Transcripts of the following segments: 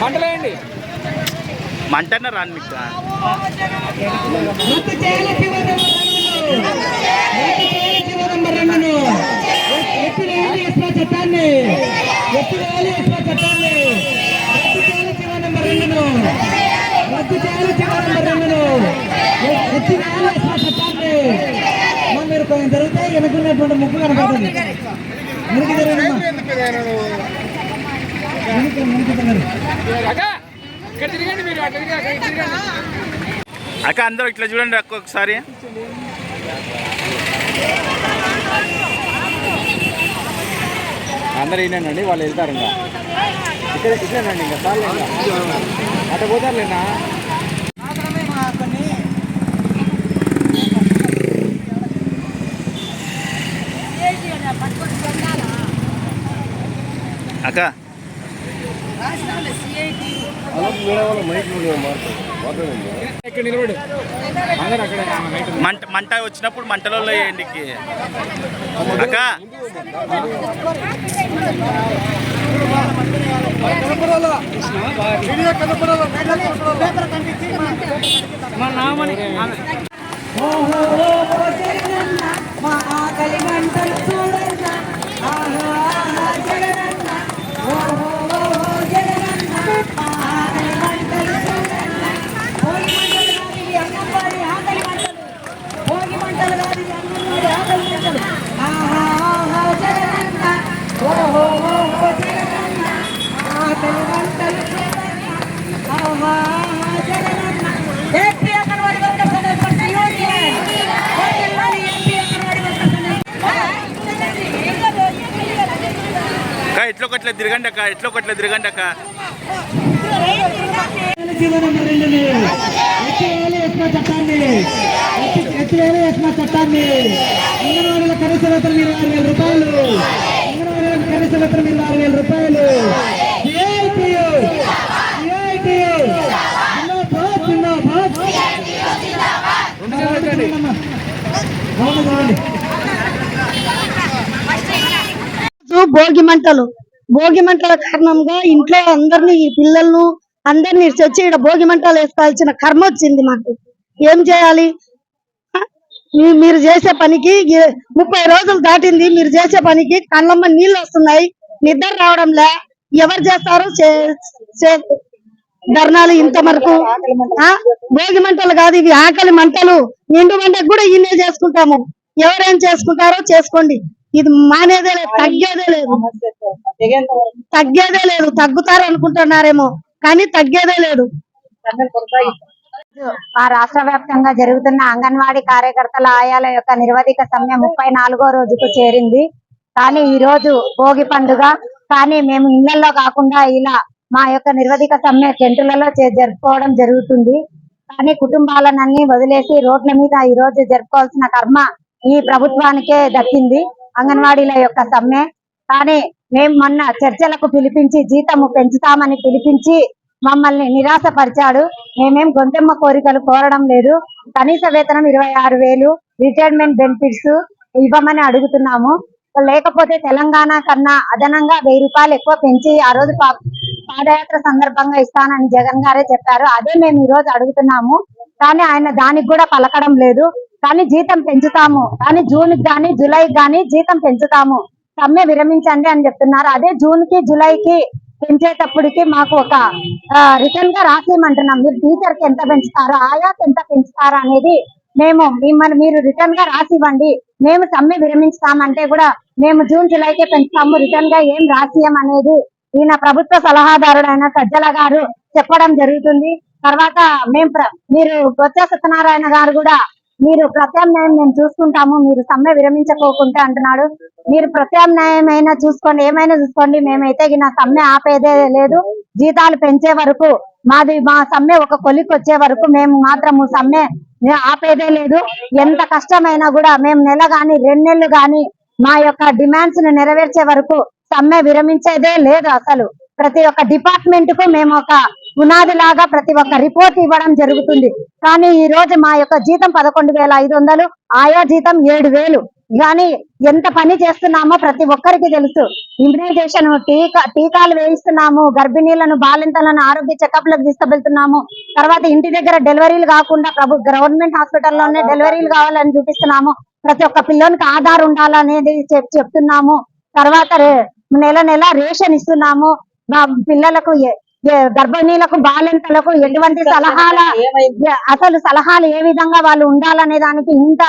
మంటలేయండి. మంటనే రాను మీకు చట్టాన్ని ఎత్తి వేయాలి ఎస్మా చట్టాన్ని రద్దు చేయాలి జీవో నెంబర్ రెండును రద్దు చేయాలి జీవో నెంబర్ రెండును ఎ- ఎత్తి వేయాలి ఎస్మా చట్టాన్ని అమ్మ, మీరు కొంచెం జరిగితే వెనుకున్నటువంటి ముక్కు కనపడుతుంది అక్క అందరూ ఇట్లా చూడండి అక్క ఒకసారి. అందరు ఈయనండి వాళ్ళు వెళ్తారు ఇంకా. ఇక్కడ ఇట్లేనండి ఇంకా చాలు ఇంకా. అట్ట పోతారులేనా అక్క. మంట మంట వచ్చినప్పుడు మంటలో వేయండి అక్క. మా నామని మా ఆకలి మంటలు చూడన్న ఎట్లో ఒకట్లా తిరగండి అక్క ఎట్లో ఒకట్లా తిరగండి అక్క. చట్టాన్ని. ఎత్తి- అంగన్వాడీల కనీస ఇరవై వేల రూపాయలు. ఇరవై ఆరు వేల రూపాయలు. భోగి మంటలు. భోగి మంటల కారణంగా ఇంట్లో అందరిని ఈ పిల్లలను అందరిని వచ్చి ఇక్కడ భోగి మంటలు వేసుకోవాల్సిన కర్మ వచ్చింది మాకు. ఏం చేయాలి? మీరు చేసే పనికి ముప్పై రోజులు దాటింది మీరు చేసే పనికి కళ్ళమ్మ నీళ్ళు వస్తున్నాయి నిద్ర రావడం లే ఎవరు చేస్తారు? చే- ధర్నాలు ఇంత వరకు ఆ? భోగి మంటలు కాదు ఇవి ఆకలి మంటలు. నిండు మంటకు కూడా ఈయనే చేసుకుంటాము. ఎవరేం చేసుకుంటారో చేసుకోండి. ఇది మానేదే లేదు తగ్గేదే లేదు. తగ్గేదే లేదు తగ్గుతారు అనుకుంటున్నారేమో కానీ తగ్గేదే లేదు. మా రాష్ట్ర వ్యాప్తంగా జరుగుతున్న అంగన్వాడీ కార్యకర్తల ఆయాల యొక్క నిర్వధిక సమ్మె ముప్పై నాలుగో రోజుకు చేరింది. కానీ ఈ రోజు భోగి పండుగ. కానీ మేము ఇళ్ళలో కాకుండా ఇలా మా యొక్క నిర్వధిక సమ్మె టెంటులలో చే- జరుపుకోవడం జరుగుతుంది. కానీ కుటుంబాలనన్నీ వదిలేసి రోడ్ల మీద ఈ రోజు జరుపుకోవాల్సిన కర్మ ఈ ప్రభుత్వానికే దక్కింది. అంగన్వాడీల యొక్క సమ్మె. కానీ మేము మొన్న చర్చలకు పిలిపించి జీతము పెంచుతామని పిలిపించి మమ్మల్ని నిరాశపరిచాడు. మేమేం గొంతెమ్మ కోరికలు కోరడం లేదు. కనీస వేతనం ఇరవై ఆరు వేలు రిటైర్మెంట్ బెనిఫిట్స్ ఇవ్వమని అడుగుతున్నాము. లేకపోతే తెలంగాణ కన్నా అదనంగా వెయ్యి రూపాయలు ఎక్కువ పెంచి ఆ రోజు పా- పాదయాత్ర సందర్భంగా ఇస్తానని జగన్ గారే చెప్పారు. అదే మేము ఈ రోజు అడుగుతున్నాము. కానీ ఆయన దానికి కూడా పలకడం లేదు. కానీ జీతం పెంచుతాము. కానీ జూన్కి జూలై కానీ జీతం పెంచుతాము. సమ్మె విరమించండి అని చెప్తున్నారు. అదే జూన్కి జూలైకి పెంచేటప్పటికి మాకు ఒక రిటర్న్గా రాసేయమంటున్నాం. మీరు టీచర్కి ఎంత పెంచుతారో ఆయాకి ఎంత పెంచుతారో అనేది మేము మిమ్మల్ని మీరు రిటర్న్గా రాసి ఇవ్వండి మేము సమ్మె విరమించుతామంటే కూడా మేము జూన్ జూలైకే పెంచుతాము. రిటర్న్గా ఏం రాసియం అనేది ఈయన ప్రభుత్వ సలహాదారుడైన సజ్జల గారు చెప్పడం జరుగుతుంది. తర్వాత మేము ప్ర- మీరు బొత్స సత్యనారాయణ గారు కూడా మీరు ప్రత్యామ్నాయం మేము చూసుకుంటాము మీరు సమ్మె విరమించకోకుంటే అంటున్నాడు. మీరు ప్రత్యామ్నాయం అయినా చూసుకోండి ఏమైనా చూసుకోండి మేమైతే నా సమ్మె ఆపేదే లేదు. జీతాలు పెంచే వరకు మాది మా సమ్మె ఒక కొలికి వచ్చే వరకు మేము మాత్రము సమ్మె ఆపేదే లేదు. ఎంత కష్టమైనా కూడా మేము నెల గాని రెండు నెలలు గాని మా యొక్క డిమాండ్స్ను నెరవేర్చే వరకు సమ్మె విరమించేదే లేదు అసలు. ప్రతి ఒక్క డిపార్ట్మెంట్కు మేము ఒక పునాది లాగా ప్రతి ఒక్క రిపోర్ట్ ఇవ్వడం జరుగుతుంది. కానీ ఈ రోజు మా యొక్క జీతం పదకొండు వేల ఐదు వందలు ఆయా జీతం ఏడు వేలు కానీ ఎంత పని చేస్తున్నామో ప్రతి ఒక్కరికి తెలుసు. ఇమ్యునైజేషన్ టీకా టీకాలు వేయిస్తున్నాము గర్భిణీలను బాలింతలను ఆరోగ్య చెకప్లకు తీసుకువెళ్తున్నాము. తర్వాత ఇంటి దగ్గర డెలివరీలు కాకుండా ప్రభు గవర్నమెంట్ హాస్పిటల్లోనే డెలివరీలు కావాలని చూపిస్తున్నాము. ప్రతి ఒక్క పిల్లోనికి ఆధార్ ఉండాలనేది చెప్తున్నాము. తర్వాత రే- నెల నెల రేషన్ ఇస్తున్నాము. మా పిల్లలకు గర్భిణీలకు బాలింతలకు ఎటువంటి సలహాల అసలు సలహాలు ఏ విధంగా వాళ్ళు ఉండాలనే దానికి ఇంత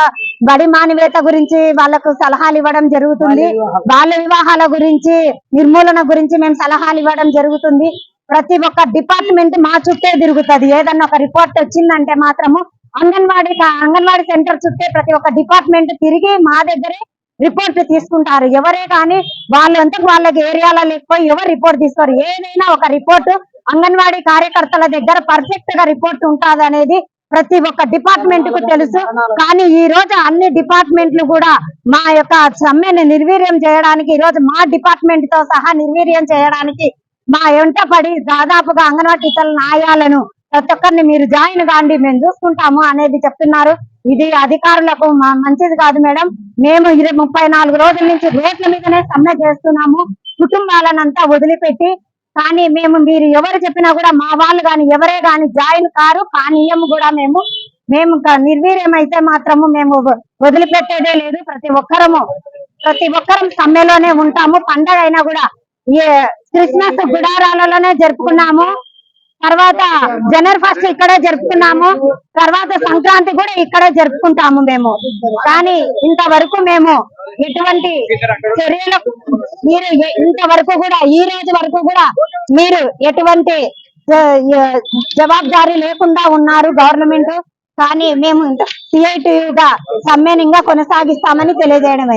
బడి మానివేత గురించి వాళ్ళకు సలహాలు ఇవ్వడం జరుగుతుంది. బాల్య వివాహాల గురించి నిర్మూలన గురించి మేము సలహాలు ఇవ్వడం జరుగుతుంది. ప్రతి ఒక్క డిపార్ట్మెంట్ మా చుట్టే తిరుగుతుంది. ఏదన్నా ఒక రిపోర్ట్ వచ్చిందంటే మాత్రము అంగన్వాడీ అంగన్వాడీ సెంటర్ చుట్టే ప్రతి ఒక్క డిపార్ట్మెంట్ తిరిగి మా దగ్గరే రిపోర్ట్ తీసుకుంటారు. ఎవరే కానీ వాళ్ళంతకు వాళ్ళకి ఏరియాలో లేకపోయి ఎవరు రిపోర్ట్ తీసుకోరు. ఏదైనా ఒక రిపోర్ట్ అంగన్వాడీ కార్యకర్తల దగ్గర పర్ఫెక్ట్గా రిపోర్ట్ ఉంటుంది అనేది ప్రతి ఒక్క డిపార్ట్మెంట్కు తెలుసు. కానీ ఈ రోజు అన్ని డిపార్ట్మెంట్లు కూడా మా యొక్క సమ్మెను నిర్వీర్యం చేయడానికి ఈ రోజు మా డిపార్ట్మెంట్తో సహా నిర్వీర్యం చేయడానికి మా ఎంట పడి దాదాపుగా అంగన్వాడీ టీచర్ల న్యాయాలను ప్రతి ఒక్కరిని మీరు జాయిన్ కాండి మేము చూసుకుంటాము అనేది చెప్తున్నారు. ఇది అధికారులకు మంచిది కాదు మేడం. మేము ఇరవై ముప్పై నాలుగు రోజుల నుంచి రోడ్ల మీదనే సమ్మె చేస్తున్నాము. కుటుంబాలనంతా వదిలిపెట్టి కానీ మేము మీరు ఎవరు చెప్పినా కూడా మా వాళ్ళు కానీ ఎవరే కానీ జాయిన్ కారు కానీయం కూడా మేము. మేము నిర్వీర్యమైతే అయితే మాత్రము మేము వదిలిపెట్టేదే లేదు. ప్రతి ఒక్కరము ప్రతి ఒక్కరం సమ్మెలోనే ఉంటాము. పండగ అయినా కూడా ఏ క్రిస్మస్ గుడారాలలోనే జరుపుకున్నాము. తర్వాత జనవరి ఫస్ట్ ఇక్కడే జరుపుకున్నాము తర్వాత సంక్రాంతి కూడా ఇక్కడే జరుపుకుంటాము మేము. కానీ ఇంతవరకు మేము ఎటువంటి చర్యలు మీరు ఇంతవరకు కూడా ఈ రోజు వరకు కూడా మీరు ఎటువంటి ఆ, జవాబుదారీ లేకుండా ఉన్నారు గవర్నమెంట్. కానీ మేము సిఐటియుగా సమ్మేనంగా కొనసాగిస్తామని తెలియజేయడం